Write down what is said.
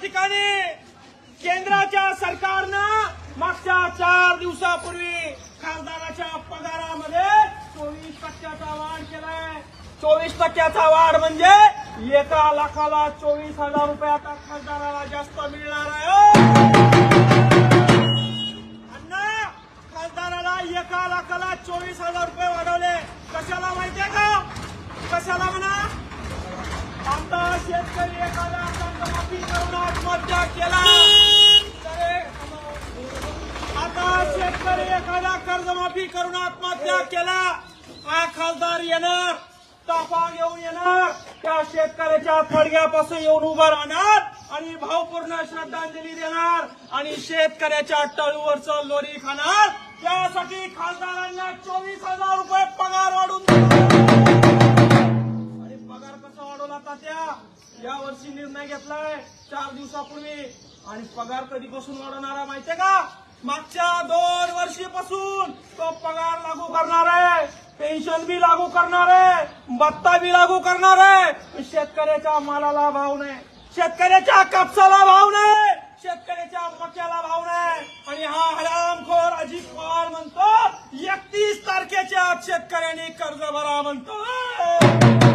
ठिकाणी केंद्राच्या सरकारनं मागच्या चार दिवसापूर्वी खासदाराच्या पगारामध्ये चोवीस टक्क्याचा वाढ केलाय. चोवीस टक्क्याचा वाढ म्हणजे एका लाखाला चोवीस हजार रुपये आता खासदाराला जास्त मिळणार आहे. अण्णा खासदाराला एका लाखाला चोवीस हजार रुपये वाढवले. कशाला माहितीये का? कशाला म्हणा? शेतकरी एखादा कर्जमाफी करून आत्महत्या केला. आता शेतकरी एखादा कर्जमाफी करून आत्महत्या केला. हा खासदार येणार ताफा घेऊन येणार त्या शेतकऱ्याच्या फडग्यापासून येऊन उभा राहणार आणि भावपूर्ण श्रद्धांजली देणार आणि शेतकऱ्याच्या टळूवरचं लोरी खाणार. त्यासाठी खासदारांना चोवीस हजार रुपये या निर्णय घेतलाय चार दिवसापूर्वी. आणि पगार कधीपासून वाढवणार आहे माहितीये का? मागच्या दोन वर्षीपासून तो पगार लागू करणार आहे. पेन्शन बी लागू करणार आहे. भत्ता बी लागू करणार आहे. शेतकऱ्याच्या मालाला भाव नाही. शेतकऱ्याच्या कापसाला भाव नाही. शेतकऱ्याच्या मक्याला भाव नाही. आणि हा हरामखोर अजित पवार म्हणतो एकतीस तारखेच्या शेतकऱ्यांनी कर्ज भरा म्हणतो.